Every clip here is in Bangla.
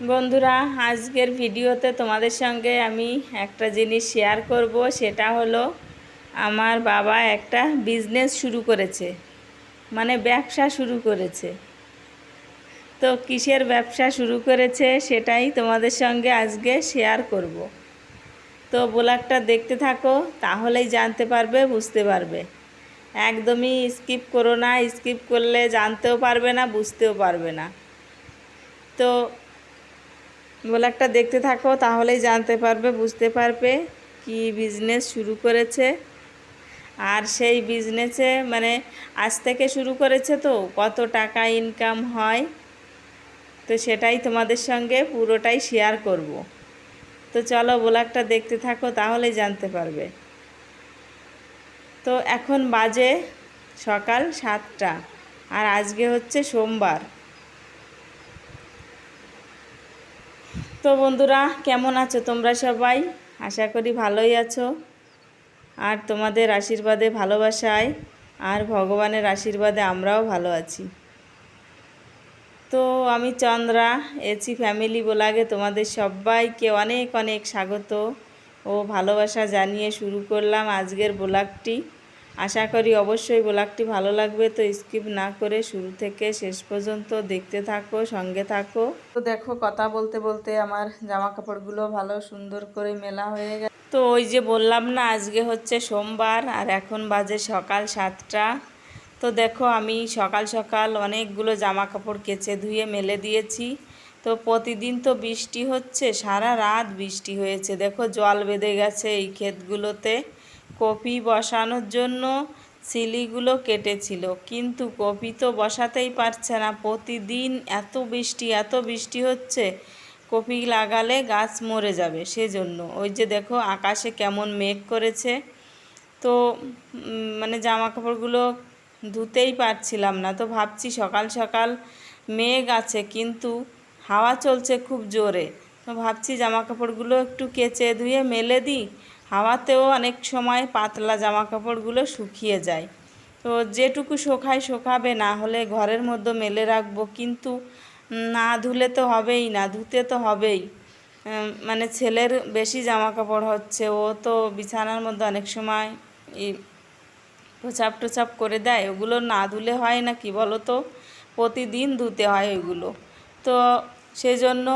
বন্ধুরা, আজকের ভিডিওতে তোমাদের সঙ্গে আমি একটা জিনিস শেয়ার করব। সেটা হলো, আমার বাবা একটা বিজনেস শুরু করেছে। মানে ব্যবসা শুরু করেছে। তো কিসের ব্যবসা শুরু করেছে সেটাই তোমাদের সঙ্গে আজকে শেয়ার করব। তো ব্লগটা দেখতে থাকো, তাহলেই জানতে পারবে, বুঝতে পারবে। একদমই স্কিপ করো না স্কিপ করলে জানতেও পারবে না, বুঝতেও পারবে না। তো ব্লগটা দেখতে থাকো, তাহলেই জানতে পারবে, বুঝতে পারবে কি বিজনেস শুরু করেছে। আর সেই বিজনেসে মানে আজ থেকে শুরু করেছে তো, কত টাকা ইনকাম হয়, তো সেটাই তোমাদের সঙ্গে পুরোটাই শেয়ার করব। তো চলো ব্লগটা দেখতে থাকো, তাহলেই জানতে পারবে। তো এখন বাজে সকাল সাতটা, আর আজকে হচ্ছে সোমবার। তো বন্ধুরা, কেমন আছো তোমরা সবাই? আশা করি ভালোই আছো। আর তোমাদের আশীর্বাদে, ভালোবাসায় আর ভগবানের আশীর্বাদে আমরাও ভালো আছি। তো আমি চন্দ্রা এসি ফ্যামিলি বলাগে তোমাদের সবাইকে অনেক অনেক স্বাগত ও ভালোবাসা জানিয়ে শুরু করলাম আজকের ব্লগটি। আশা করি অবশ্যই ব্লগটি ভালো লাগবে, তো স্কিপ না করে শুরু থেকে শেষ পর্যন্ত দেখতে থাকো, সঙ্গে থাকো। তো দেখো, কথা বলতে বলতে আমার জামা কাপড়গুলো ভালো সুন্দর করে মেলা হয়ে গেছে তো ওই যে বললাম না, আজকে হচ্ছে সোমবার আর এখন বাজে সকাল সাতটা। তো দেখো, আমি সকাল সকাল অনেকগুলো জামা কাপড় কেচে ধুয়ে মেলে দিয়েছি। তো প্রতিদিন তো বৃষ্টি হচ্ছে, সারা রাত বৃষ্টি হয়েছে। দেখো, জল বেঁধে গেছে এই ক্ষেতগুলোতে। কপি বসানোর জন্য সিলিগুলো কেটেছিল। কিন্তু কপি তো বসাতেই পারছে না। প্রতিদিন এত বৃষ্টি এত বৃষ্টি হচ্ছে, কপি লাগালে গাছ মরে যাবে সেজন্য। ওই যে দেখো, আকাশে কেমন মেঘ করেছে। তো মানে জামা কাপড়গুলো ধুতেই পারছিলাম না। তো ভাবছি সকাল সকাল মেঘ আছে, কিন্তু হাওয়া চলছে খুব জোরে। তো ভাবছি জামা কাপড়গুলো একটু কেচে ধুয়ে মেলে দিই। হাওয়াতেও অনেক সময় পাতলা জামা কাপড়গুলো শুকিয়ে যায়। তো যেটুকু শোকায় শোকাবে, না হলে ঘরের মধ্যে মেলে রাখব, কিন্তু না ধুলে তো হবেই না, ধুতে তো হবেই। মানে ছেলের বেশি জামা কাপড় হচ্ছে, ও তো বিছানার মধ্যে অনেক সময় প্রচাপ টোচাপ করে দেয়, ওগুলো না ধুলে হয় না কি বলো তো প্রতিদিন ধুতে হয় ওইগুলো। তো সেজন্য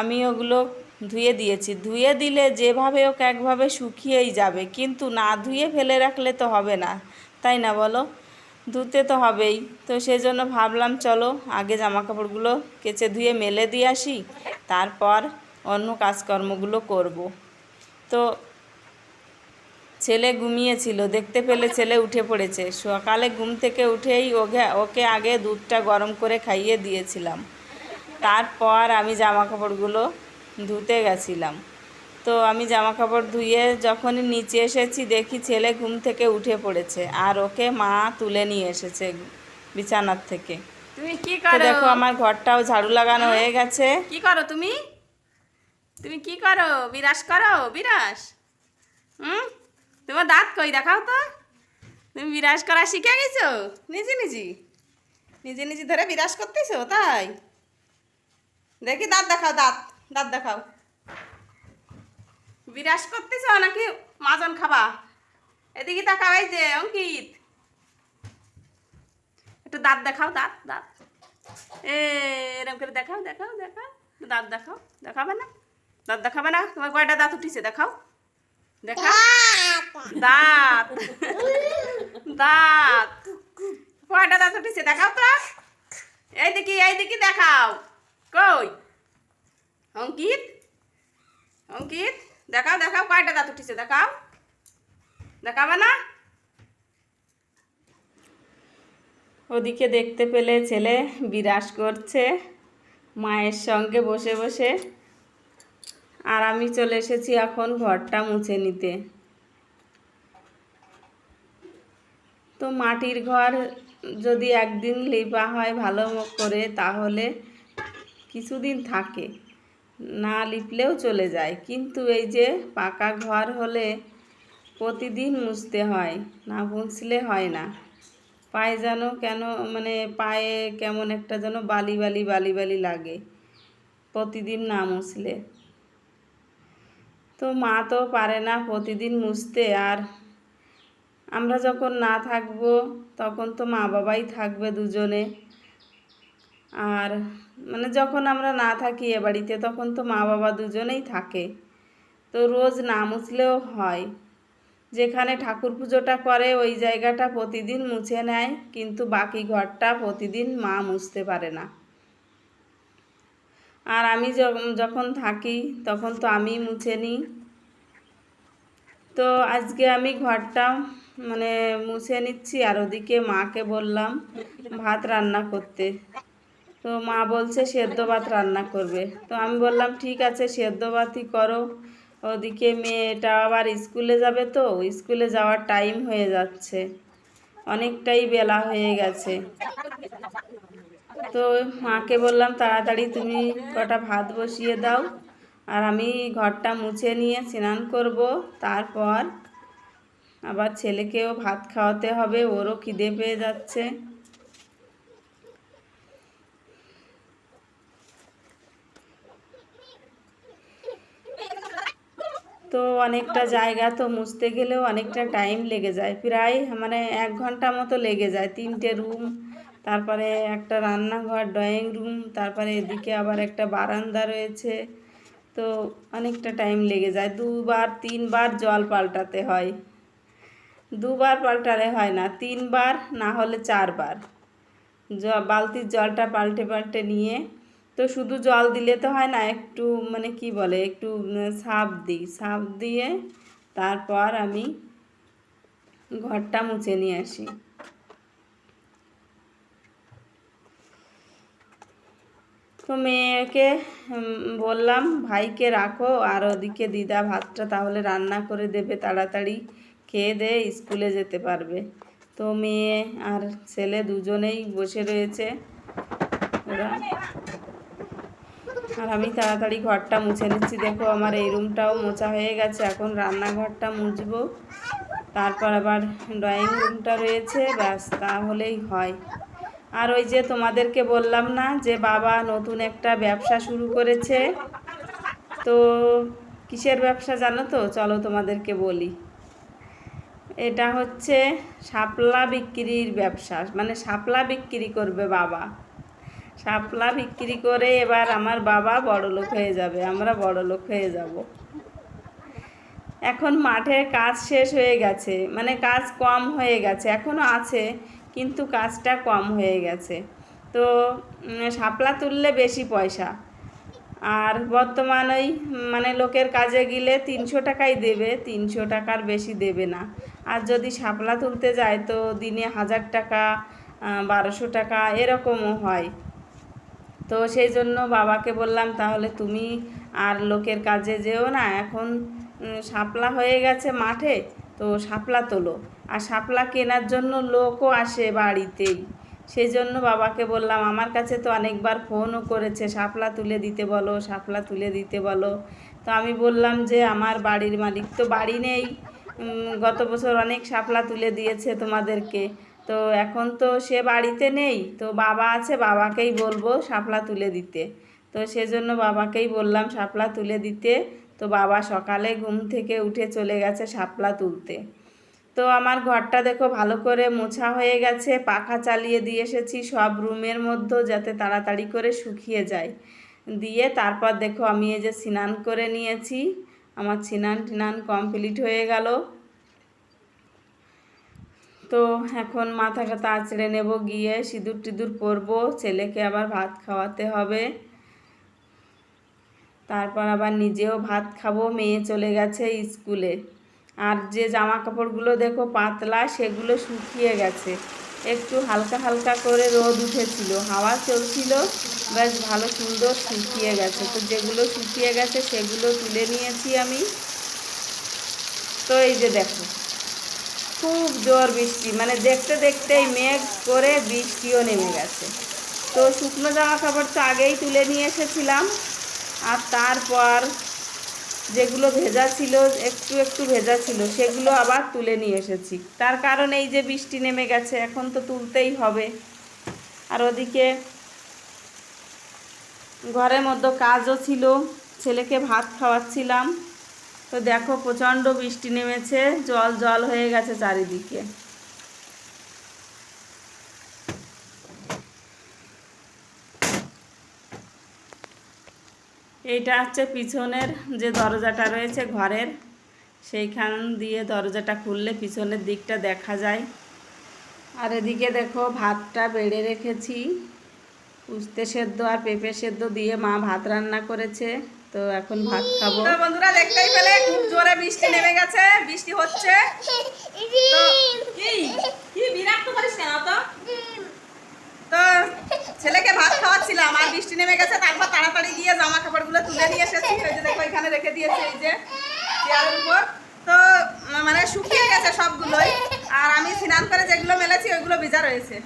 আমি ওগুলো ধুয়ে দিয়েছি। ধুয়ে দিলে যেভাবে ওকে একভাবে শুকিয়েই যাবে। কিন্তু না ধুয়ে ফেলে রাখলে তো হবে না। তাই না বলো? ধুতে তো হবেই। তো সেজন্য ভাবলাম, চলো আগে জামা কাপড়গুলো কেচে ধুয়ে মেলে দিয়ে আসি। তারপর অন্য কাজকর্মগুলো করব। তো ছেলে ঘুমিয়েছিল। দেখতে পেলে ছেলে উঠে পড়েছে। সকালে ঘুম থেকে উঠেই ওকে ওকে আগে দুধটা গরম করে খাইয়ে দিয়েছিলাম। তারপর আমি জামা কাপড়গুলো ধুতে গেছিলাম। তো আমি জামা কাপড় ধুয়ে যখনই নিচে এসেছি দেখি ছেলে ঘুম থেকে উঠে পড়েছে। আর ওকে মা তুলে নিয়ে এসেছে বিছানার থেকে। তুমি কি করো? দেখো আমার ঘরটাও ঝাড়ু লাগানো হয়ে? গেছে। কি করো তুমি? তুমি কি করো? বিরাস করো? বিরাস হুম? তোমার দাঁত কই? দেখাও তো। তুমি বিরাস করা শিখে গেছো? নিজে নিজে। নিজে নিজে ধরে বিরাস করতেছো? তাই? দেখি দাঁত দেখাও দাঁত। দাঁত দেখাও। বিরাস করতেছ নাকি? মাজন খাবা। এদিকে তাকাও এই যে, অঙ্কিত। একটু দাঁত দেখাও, দাঁত দাঁত। এরম করে দেখাও দেখাও দেখাও। দাঁত দেখাও, দেখাবে না? দাঁত দেখাবে না? তোমার কয়টা দাঁত উঠিছে দেখাও। দেখাও। দাঁত। দাঁত। কয়টা দাঁত উঠিছে দেখাও তো। এই দেখি এই দেখি দেখাও। কই? অঙ্কিত? অঙ্কিত? দেখাও দেখাও, কয়টা দাঁত উঠিছে, দেখাও। দেখাবে না? ওদিকে দেখতে পেলে ছেলে বিরাস করছে, মায়ের সঙ্গে বসে বসে। আর আমি চলে এসেছি এখন ঘরটা মুছে নিতে। তো মাটির ঘর যদি একদিন লেপা হয় ভালো করে, তাহলে কিছুদিন থাকে। না লিপলেও চলে যায়। কিন্তু এই যে পাকা ঘর হলে প্রতিদিন মুছতে হয়, না মুছলে হয় না। পায়ে যেন কেন মানে পায়ে কেমন একটা যেন বালি বালি বালি বালি লাগে, প্রতিদিন না মুছলে। তো মা তো পারে না প্রতিদিন মুছতে, আর আমরা যখন না থাকব, তখন তো মা বাবাই থাকবে দুজনে। আর মানে যখন আমরা না থাকি এ বাড়িতে, তখন তো মা বাবা দুজনেই থাকে। তো রোজ না মুছলেও হয়। যেখানে ঠাকুর পুজোটা করে, ওই জায়গাটা প্রতিদিন মুছে নেয়, কিন্তু বাকি ঘরটা প্রতিদিন মা মুছতে পারে না। আর আমি যখন- থাকি, তখন তো আমি মুছে নিই। তো আজকে আমি ঘরটা মানে মুছে নিচ্ছি, আর ওদিকে মাকে বললাম, ভাত রান্না করতে। তো মা বলছে সেদ্ধ ভাত রান্না করবে। তো আমি বললাম, ঠিক আছে, সেদ্ধ ভাতই করো। ওদিকে মেয়েটা আবার স্কুলে যাবে তো, স্কুলে যাওয়ার টাইম হয়ে যাচ্ছে। অনেকটাই বেলা হয়ে গেছে। তো মাকে বললাম, তাড়াতাড়ি তুমি কটা ভাত বসিয়ে দাও আর আমি ঘরটা মুছে নিয়ে স্নান করব। তারপর আবার ছেলেকেও ভাত খাওয়াতে হবে, ওরও খিদে পেয়ে যাচ্ছে। তো অনেকটা জায়গা তো মুছতে গেলেও অনেকটা টাইম লেগে যায়। প্রায় মানে এক ঘণ্টা মতো লেগে যায়। তিনটে রুম তারপরে একটা রান্নাঘর ড্রয়িং রুম তারপরে এদিকে আবার একটা বারান্দা রয়েছে। তো অনেকটা টাইম লেগে যায়। দুবার, তিনবার জল পাল্টাতে হয়। দুবার পাল্টালে হয় না। তিনবার না হলে চারবার। জ বালতির জলটা পাল্টে পাল্টে নিয়ে তো শুধু জল দিলে তো হয় না, একটু মানে কি বলে, একটু সাপ দিই, সাপ দিয়ে তারপর আমি ঘরটা মুছে নিয়ে আসি। তো মেয়েকে বললাম, ভাইকে রাখো, আর ওদিকে দিদা ভাতটা তাহলে রান্না করে দেবে, তাড়াতাড়ি খেয়ে দে, স্কুলে যেতে পারবে। তো মেয়ে আর ছেলে দুজনেই বসে রয়েছে। ওরা আর আমি তাড়াতাড়ি ঘরটা মুছে নিচ্ছি। দেখো আমার এই রুমটাও মোছা হয়ে গেছে। এখন রান্নাঘরটা মুছবো। তারপর আবার ড্রয়িং রুমটা রয়েছে। ব্যাস, তাহলেই হয়। আর ওই যে তোমাদেরকে বললাম না যে বাবা নতুন একটা ব্যবসা শুরু করেছে। তো কিসের ব্যবসা জানো তো? চলো তোমাদেরকে বলি। এটা হচ্ছে শাপলা বিক্রির ব্যবসা। মানে শাপলা বিক্রি করবে বাবা। শাপলা বিক্রি করে এবার আমার বাবা বড় লোক হয়ে যাবে, আমরা বড় লোক হয়ে যাব। এখন মাঠে কাজ শেষ হয়ে গেছে মানে কাজ কম হয়ে গেছে এখনও আছে, কিন্তু কাজটা কম হয়ে গেছে। তো শাপলা তুললে বেশি পয়সা, আর বর্তমান ওই মানে লোকের কাজে গেলে তিনশো টাকাই দেবে, তিনশো টাকার বেশি দেবে না। আর যদি শাপলা তুলতে যায় তো দিনে হাজার টাকা বারোশো টাকা, এরকমও হয়। তো সেই জন্য বাবাকে বললাম, তাহলে তুমি আর লোকের কাজে যেও না। এখন শাপলা হয়ে গেছে মাঠে, তো শাপলা তোলো। আর শাপলা কেনার জন্য লোকও আসে বাড়িতেই। সেই জন্য বাবাকে বললাম, আমার কাছে তো অনেকবার ফোনও করেছে, শাপলা তুলে দিতে বলো, শাপলা তুলে দিতে বলো। তো আমি বললাম যে, আমার বাড়ির মালিক তো বাড়ি নেই। গত বছর অনেক শাপলা তুলে দিয়েছে তোমাদেরকে। তো এখন তো সে বাড়িতে নেই, তো বাবা আছে, বাবাকেই বলব শাপলা তুলে দিতে। তো সেজন্য বাবাকেই বললাম শাপলা তুলে দিতে। তো বাবা সকালে ঘুম থেকে উঠে চলে গেছে শাপলা তুলতে। তো আমার ঘরটা দেখো ভালো করে মোছা হয়ে গেছে, পাখা চালিয়ে দিয়ে এসেছি সব রুমের মধ্যে যাতে তাড়াতাড়ি করে শুকিয়ে যায়। দিয়ে তারপর দেখো আমি এই যে স্নান করে নিয়েছি, আমার স্নান টিনান কমপ্লিট হয়ে গেল। তো এখন মাথা কাটা আঁচড়ে নেব, গিয়ে সিঁদুর টিঁদুর পরবো, ছেলেকে আবার ভাত খাওয়াতে হবে। তারপর আবার নিজেও ভাত খাব, মেয়ে চলে গেছে স্কুলে। আর যে জামা কাপড়গুলো দেখো পাতলা, সেগুলো শুকিয়ে গেছে। একটু হালকা হালকা করে রোদ উঠেছিল, হাওয়া চলছিল, বেশ ভালো সুন্দর শুকিয়ে গেছে। তো যেগুলো শুকিয়ে গেছে সেগুলো তুলে নিয়েছি আমি। তো এই যে দেখো। খুব জোর বৃষ্টি মানে দেখতে দেখতেই মেঘ করে বৃষ্টিও নেমে গেছে। তো শুকনো জামা কাপড় তো আগেই তুলে নিয়ে এসেছিলাম, আর তারপর যেগুলো ভেজা ছিল, একটু একটু ভেজা ছিল, সেগুলো আবার তুলে নিয়ে এসেছি। তার কারণ এই যে বৃষ্টি নেমে গেছে, এখন তো তুলতেই হবে। আর ওদিকে ঘরের মধ্যে কাজও ছিল, ছেলেকে ভাত খাওয়াচ্ছিলাম। তো দেখো প্রচণ্ড বৃষ্টি নেমেছে, জল জল হয়ে গেছে চারিদিকে। এইটা হচ্ছে পিছনের যে দরজাটা রয়েছে ঘরের, সেইখান দিয়ে দরজাটা খুললে পিছনের দিকটা দেখা যায়। আর এদিকে দেখো ভাতটা বেড়ে রেখেছি, উস্তে সেদ্ধ আর পেঁপে সেদ্ধ দিয়ে মা ভাত রান্না করেছে। তো এখন ভাত খাব। তো বন্ধুরা দেখতেই পেলে, খুব জোরে বৃষ্টি নেমে গেছে, বৃষ্টি হচ্ছে। তো কি? কি কেন তো তো ছেলেকে ভাত খাওয়াচ্ছিলাম, আর বৃষ্টি নেমে গেছে, তারপর তাড়াতাড়ি গিয়ে জামা কাপড়গুলো তুলে নিয়ে এসেছি। দেখো, এখানে রেখে দিয়েছে, এই যে চেয়ারের উপর। তো মানে শুকিয়ে গেছে সবগুলোই, আর আমি স্নান করে যেগুলো মেলেছি, ওইগুলো ভিজা রয়েছে।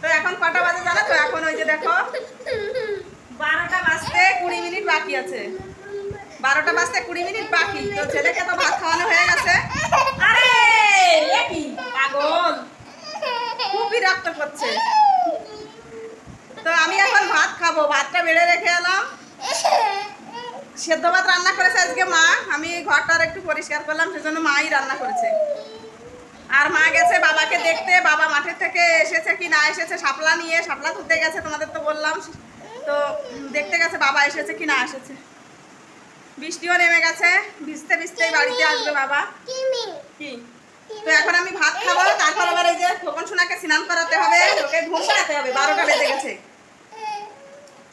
তো এখন কটা বাজে জানো তো? এখন ওই যে দেখো, বারোটা বাকি আছে? বারোটা বাজতে কুড়ি মিনিট বাকি। তো ছেলেকে তো ভাত খাওয়ানো হয়ে গেছে। আরে, এ কি? পাগল। খুব বিরক্ত করছে তো আমি এখন ভাত খাব। ভাতটা বেড়ে রেখে এলাম। সেদ্ধ ভাত রান্না করেছে আজকে মা। আমি ঘরটার একটু পরিষ্কার করলাম, সেজন্য মাই রান্না করেছে। আর মা গেছে বাবাকে দেখতে। বাবা মাঠের থেকে এসেছে কি না এসেছে, শাপলা নিয়ে। শাপলা তুলতে গেছে, তোমাদের তো বললাম। তো দেখতে গেছে বাবা এসেছে কি না এসেছে। বৃষ্টিও নেমে গেছে ভিজতে ভিজতেই বাড়িতে আসবে বাবা। কি? তো এখন আমি ভাত খাব তারপর আবার এই যে খোকন সোনাকে স্নান করাতে হবে ওকে ঘুম পাড়াতে হবে বারোটা বেজে গেছে।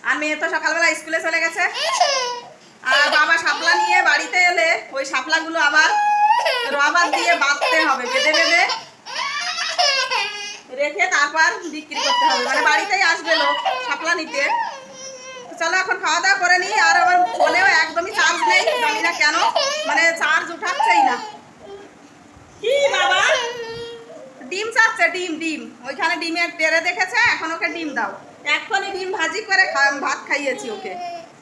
আর মেয়ে তো সকালবেলা স্কুলে চলে গেছে। আর বাবা শাপলা নিয়ে বাড়িতে এলে ওই শাপলাগুলো আবার রবার দিয়ে বাঁধতে হবে বেঁধে বেঁধে রেখে তারপর বিক্রি করতে হবে। মানে বাড়িতেই আসবে লোক শাপলা নিতে। চলো এখন খাওয়া দাওয়া করে নিই, আর আমার ফোনেও একদমই চার্জ নেই, জানি না কেন মানে চার্জ উঠাচ্ছেই না। কি বাবা? ডিম চাচ্ছে ডিম ডিম। ওইখানে ডিমের টেরে দেখেছে, এখন ওকে ডিম দাও। এক্ষুনি ডিম ভাজি করে ভাত খাইয়েছি ওকে।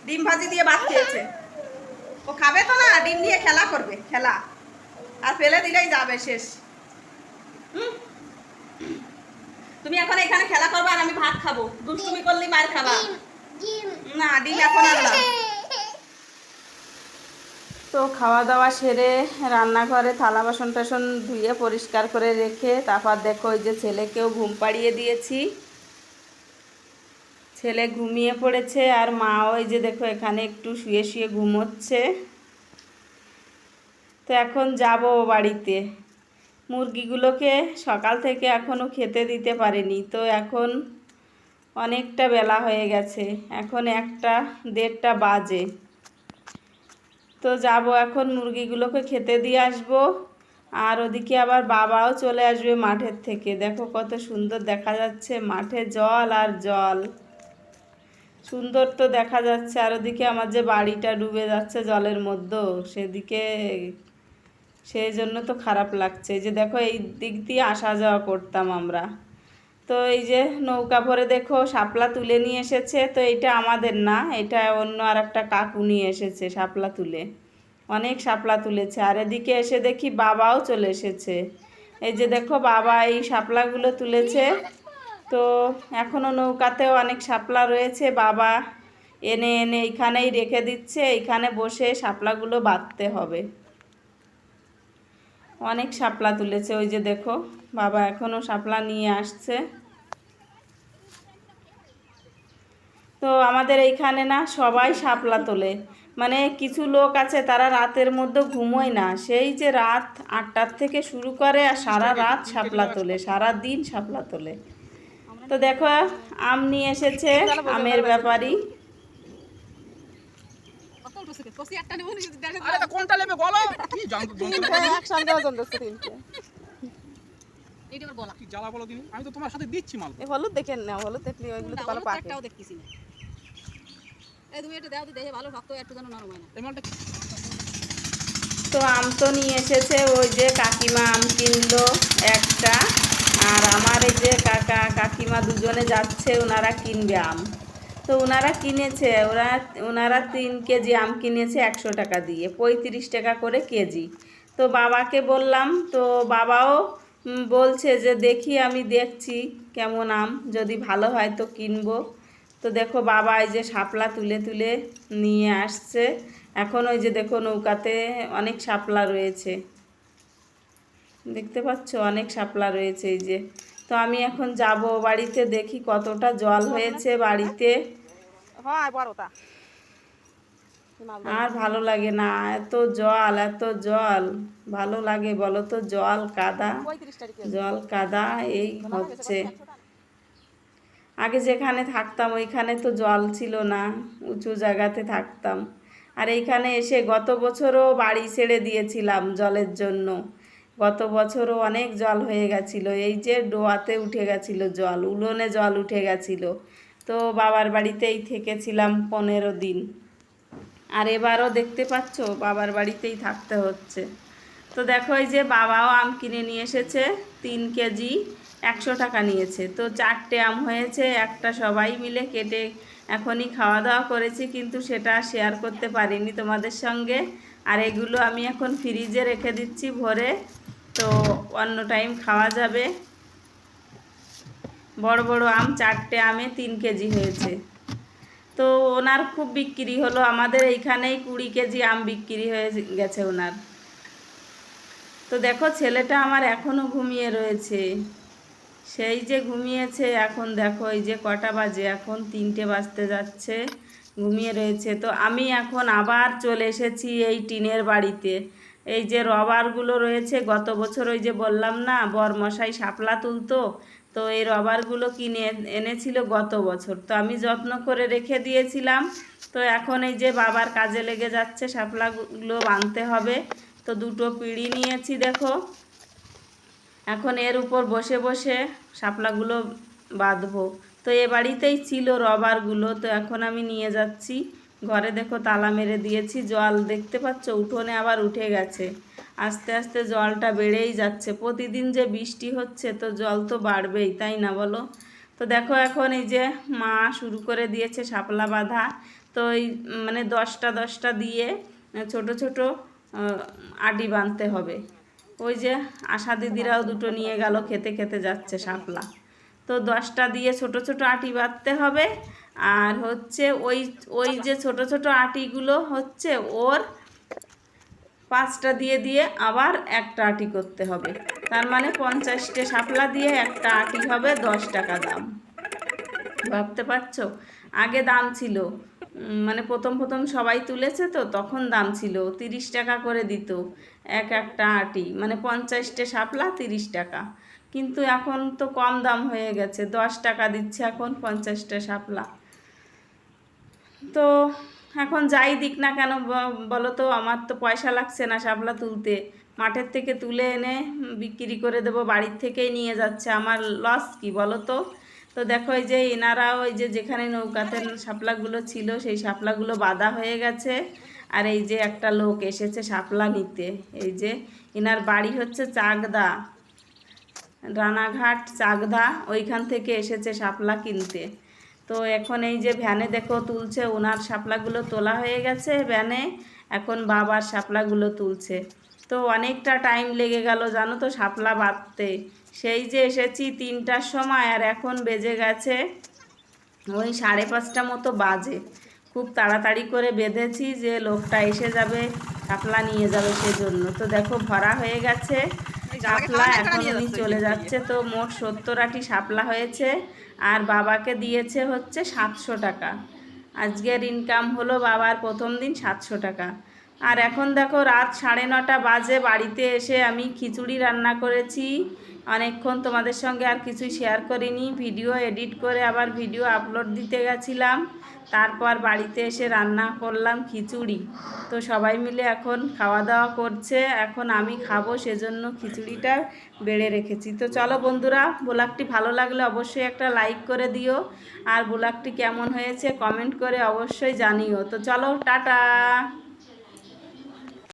ডিম ভাজি দিয়ে ভাত খেয়েছে। ও খাবে তো না, ডিম নিয়ে খেলা করবে, খেলা। আর ফেলে দিলেই যাবে শেষ? তুমি এখন এখানে খেলা করবে আর আমি ভাত খাব। দুষ্টুমি করলেই মার খাবা। তো খাওয়া দাওয়া সেরে রান্নাঘরে থালা বাসন টাসন ধুয়ে পরিষ্কার করে রেখে তারপর দেখো ওই যে ছেলেকেও ঘুম পাড়িয়ে দিয়েছি। ছেলে ঘুমিয়ে পড়েছে আর মা ওই যে দেখো এখানে একটু শুয়ে শুয়ে ঘুমোচ্ছে। তো এখন যাব বাড়িতে। মুরগিগুলোকে সকাল থেকে এখনও খেতে দিতে পারিনি। তো এখন অনেকটা বেলা হয়ে গেছে। এখন একটা, দেড়টা বাজে। তো যাব এখন মুরগিগুলোকে খেতে দিয়ে আসব। আর ওদিকে আবার বাবাও চলে আসবে মাঠের থেকে। দেখো কত সুন্দর দেখা যাচ্ছে মাঠে জল আর জল। সুন্দর তো দেখা যাচ্ছে। আর ওদিকে আমার যে বাড়িটা ডুবে যাচ্ছে জলের মধ্যে, সেদিকে সেই জন্য তো খারাপ লাগছে। যে দেখো এই দিক দিয়ে আসা যাওয়া করতাম আমরা। তো এই যে নৌকা ভরে দেখো শাপলা তুলে নিয়ে এসেছে, তো এটা আমাদের না, এটা অন্য আর একটা কাকু নিয়ে এসেছে শাপলা তুলে। অনেক শাপলা তুলেছে। আর এদিকে এসে দেখি বাবাও চলে এসেছে। এই যে দেখো বাবা এই শাপলাগুলো তুলেছে। তো এখনও নৌকাতেও অনেক শাপলা রয়েছে। বাবা এনে এনে এইখানেই রেখে দিচ্ছে, এইখানে বসে শাপলাগুলো বাঁধতে হবে। অনেক শাপলা তুলেছে, ওই যে দেখো। বাবা এখনও শাপলা নিয়ে আসছে। তো আমাদের এইখানে না সবাই শাপলা তোলে। মানে কিছু লোক আছে তারা রাতের মধ্যে ঘুমোয় না। সেই যে রাত আটটার থেকে শুরু করে আর সারা রাত শাপলা তোলে সারা দিন শাপলা তোলে। তো দেখো আম নিয়ে এসেছে আমের ব্যাপারী। আরে তা কোনটা নেবে বলো? কি জান- যন্ত্রণা কি জ্বালা বলো দিন আমি তো তোমার সাথে দিচ্ছি মাল। এ হলুদ দেখে না হলুদ দেখলে ওইগুলো তো ভালো পাকে। দেখতেছি না। এই তুমি একটু দাও তো দেখে ভালো শক্ত একটু যেন নরম হয় না। এই মালটা তো আম তো নিয়ে এসেছে ওই যে কাকিমা আম কিনলো একটা। আর আমার এই যে কাকা কাকিমা দুজনে যাচ্ছে ওনারা কিনবে আম। তো ওনারা কিনেছে ওরা ওনারা তিন কেজি আম কিনেছে একশো টাকা দিয়ে পঁয়ত্রিশ টাকা করে কেজি। তো বাবাকে বললাম তো বাবাও বলছে যে, দেখি আমি দেখছি কেমন আম, যদি ভালো হয় তো কিনবো। তো দেখো বাবা এই যে শাপলা তুলে তুলে নিয়ে আসছে। এখন ওই যে দেখো নৌকাতে অনেক শাপলা রয়েছে। দেখতে পাচ্ছ? অনেক শাপলা রয়েছে এই যে। তো আমি এখন যাব বাড়িতে, দেখি কতটা জল হয়েছে বাড়িতে। হয় বড় তা আর ভালো লাগে না, এত জল এত জল। ভালো লাগে বলো তো, জল কাদা? জল কাদা, এই হচ্ছে। আগে যেখানে থাকতাম, ওইখানে তো জল ছিল না, উঁচু জায়গাতে থাকতাম। আর এইখানে এসে গত বছরও বাড়ি ছেড়ে দিয়েছিলাম জলের জন্য। গত বছরও অনেক জল হয়ে গেছিল, এই যে ডোয়াতে উঠে গেছিল জল উলোনে জল উঠে গেছিল। তো বাবার বাড়িতেই থেকেছিলাম পনেরো দিন। আর এবারও দেখতে পাচ্ছ বাবার বাড়িতেই থাকতে হচ্ছে। তো দেখো এই যে বাবাও আম কিনে নিয়ে এসেছে, তিন কেজি একশো টাকা নিয়েছে। তো চারটে আম হয়েছে, একটা সবাই মিলে কেটে এখনই খাওয়া দাওয়া করেছি, কিন্তু সেটা শেয়ার করতে পারিনি তোমাদের সঙ্গে। আর এগুলো আমি এখন ফ্রিজে রেখে দিচ্ছি ভরে, তো অন্য টাইম খাওয়া যাবে। বড় বড় আম, চারটে আমে তিন কেজি হয়েছে। তো ওনার খুব বিক্রি হলো। আমাদের এইখানেই কুড়ি কেজি আম বিক্রি হয়ে গেছে ওনার। তো দেখো, ছেলেটা আমার এখনও ঘুমিয়ে রয়েছে। সেই যে ঘুমিয়েছে, এখন দেখো, এই যে কটা বাজে, এখন তিনটে বাজতে যাচ্ছে, ঘুমিয়ে রয়েছে। তো আমি এখন আবার চলে এসেছি এই টিনের বাড়িতে। এই যে রবারগুলো রয়েছে, গত বছর ওই যে বললাম না, বরমশাই শাপলা তুলতো তো এই রবারগুলো কিনে এনেছিল গত বছর। তো আমি যত্ন করে রেখে দিয়েছিলাম। তো এখন এই যে বাবার কাজে লেগে যাচ্ছে, শাপলাগুলো বাঁধতে হবে। তো দুটো পিঁড়ি নিয়েছি, দেখো। এখন এর উপর বসে বসে শাপলাগুলো বাঁধবো। তো এ বাড়িতেই ছিল রবারগুলো। তো এখন আমি নিয়ে যাচ্ছি। ঘরে দেখো তালা মেরে দিয়েছি, জল দেখতে পাচ্ছ? উঠোনে আবার উঠে গেছে। আস্তে আস্তে জলটা বেড়েই যাচ্ছে। প্রতিদিন যে বৃষ্টি হচ্ছে তো জল তো বাড়বেই, তাই না বলো? তো দেখো এখন এই যে মা শুরু করে দিয়েছে শাপলা বাঁধা। তো এই মানে দশটা দশটা দিয়ে ছোট ছোট আটি বাঁধতে হবে। ওই যে আশা দিদিরাও দুটো নিয়ে গেল, খেতে খেতে যাচ্ছে শাপলা। তো দশটা দিয়ে ছোট ছোট আটি বাঁধতে হবে। আর হচ্ছে ওই ওই যে ছোট ছোট আটিগুলো হচ্ছে ওর পাঁচটা দিয়ে দিয়ে আবার একটা আটি করতে হবে। তার মানে পঞ্চাশটা শাপলা দিয়ে একটা আটি হবে দশ টাকা দাম। ভাবতে পারছ? আগে দাম ছিল মানে প্রথম প্রথম সবাই তুলেছে তো, তখন দাম ছিল তিরিশ টাকা করে দিত এক একটা আটি। মানে পঞ্চাশটা শাপলা তিরিশ টাকা। কিন্তু এখন তো কম দাম হয়ে গেছে, দশ টাকা দিচ্ছে এখন পঞ্চাশটা শাপলা। তো এখন যাই দিক না কেন বলো তো আমার তো পয়সা লাগছে না শাপলা তুলতে। মাঠের থেকে তুলে এনে বিক্রি করে দেবো, বাড়ির থেকেই নিয়ে যাচ্ছে। আমার লস কি বলো তো তো দেখো, এই যে এনারা ওই যে যেখানে নৌকাতে শাপলাগুলো ছিল, সেই শাপলাগুলো বাঁধা হয়ে গেছে। আর এই যে একটা লোক এসেছে শাপলা নিতে। এই যে এনার বাড়ি হচ্ছে চাকদা। রানাঘাট চাকদা, ওইখান থেকে এসেছে শাপলা কিনতে। তো এখন এই যে ভ্যানে দেখো তুলছে ওনার শাপলাগুলো তোলা হয়ে গেছে ভ্যানে এখন বাবার শাপলাগুলো তুলছে। তো অনেকটা টাইম লেগে গেল জানো তো শাপলা বাঁধতে। সেই যে এসেছি তিনটার সময় আর এখন বেজে গেছে ওই সাড়ে পাঁচটা মতো বাজে। খুব তাড়াতাড়ি করে বেঁধেছি যে লোকটা এসে যাবে শাপলা নিয়ে যাবে সেজন্য। তো দেখো ভরা হয়ে গেছে শাপলা এখন চলে যাচ্ছে। তো মোট সত্তর আটি শাপলা হয়েছে। আর বাবাকে দিয়েছে হচ্ছে সাতশো টাকা। আজকের ইনকাম হলো বাবার প্রথম দিন সাতশো টাকা। আর এখন দেখো রাত সাড়ে নটা বাজে, বাড়িতে এসে আমি খিচুড়ি রান্না করেছি। অনেকক্ষণ তোমাদের সঙ্গে আর কিছুই শেয়ার করিনি। ভিডিও এডিট করে আবার ভিডিও আপলোড দিতে গেছিলাম। তারপর বাড়িতে এসে রান্না করলাম খিচুড়ি। তো সবাই মিলে এখন খাওয়া দাওয়া করছে। এখন আমি খাব, সেজন্য খিচুড়িটা বেড়ে রেখেছি। তো চলো বন্ধুরা ব্লগটি ভালো লাগলে অবশ্যই একটা লাইক করে দিও। আর ব্লগটি কেমন হয়েছে কমেন্ট করে অবশ্যই জানিও। তো চলো, টাটা!